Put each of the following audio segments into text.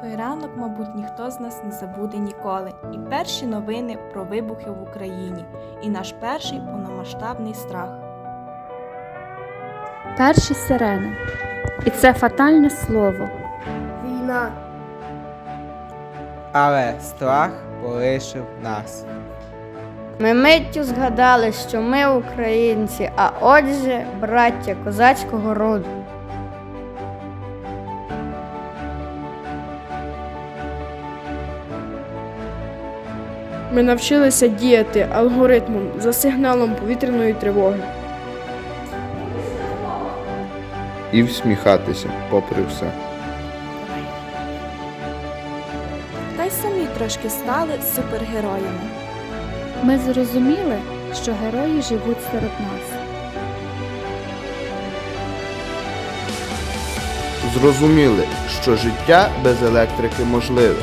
Той ранок, мабуть, ніхто з нас не забуде ніколи. І перші новини про вибухи в Україні, і наш перший повномасштабний страх. Перші сирени. І це фатальне слово. Війна. Але страх полишив нас. Ми миттю згадали, що ми українці, а отже, браття козацького роду. Ми навчилися діяти алгоритмом за сигналом повітряної тривоги. і всміхатися попри все. Та й самі трошки стали супергероями. Ми зрозуміли, що герої живуть серед нас. Зрозуміли, що життя без електрики можливе.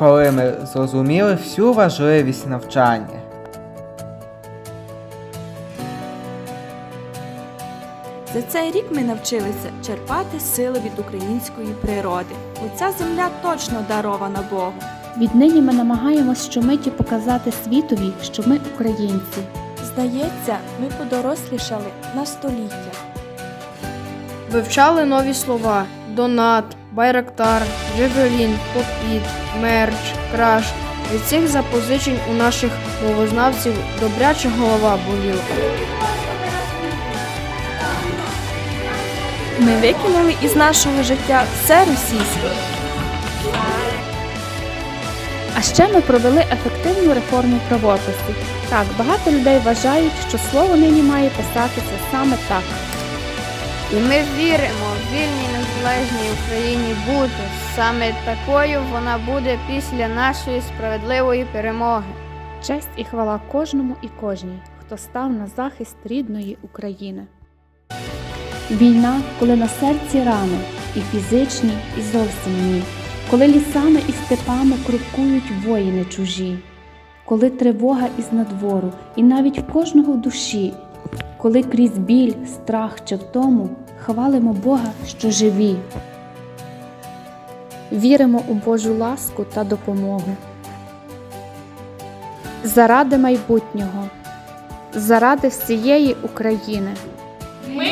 Коли ми зрозуміли всю важливість навчання. За цей рік ми навчилися черпати сили від української природи. Бо ця земля точно дарована Богу. Віднині ми намагаємось щомиті показати світові, що ми українці. Здається, ми подорослішали на століття. Вивчали нові слова: донат, байрактар, джевелін, попіт, мерч, краш. Від цих запозичень у наших мовознавців добряча голова боліла. Ми викинули із нашого життя все російське. А ще ми провели ефективну реформу правопису. Так, багато людей вважають, що слово нині має писатися саме так. І ми віримо в вільній незалежній Україні бути. Саме такою вона буде після нашої справедливої перемоги. Честь і хвала кожному і кожній, хто став на захист рідної України. Війна, коли на серці рани, і фізичні, і зовсім ні, коли лісами і степами крокують воїни чужі, коли тривога із надвору, і навіть в кожного в душі, коли крізь біль, страх чи втому хвалимо Бога, що живі. Віримо у Божу ласку та допомогу заради майбутнього, заради всієї України. Ми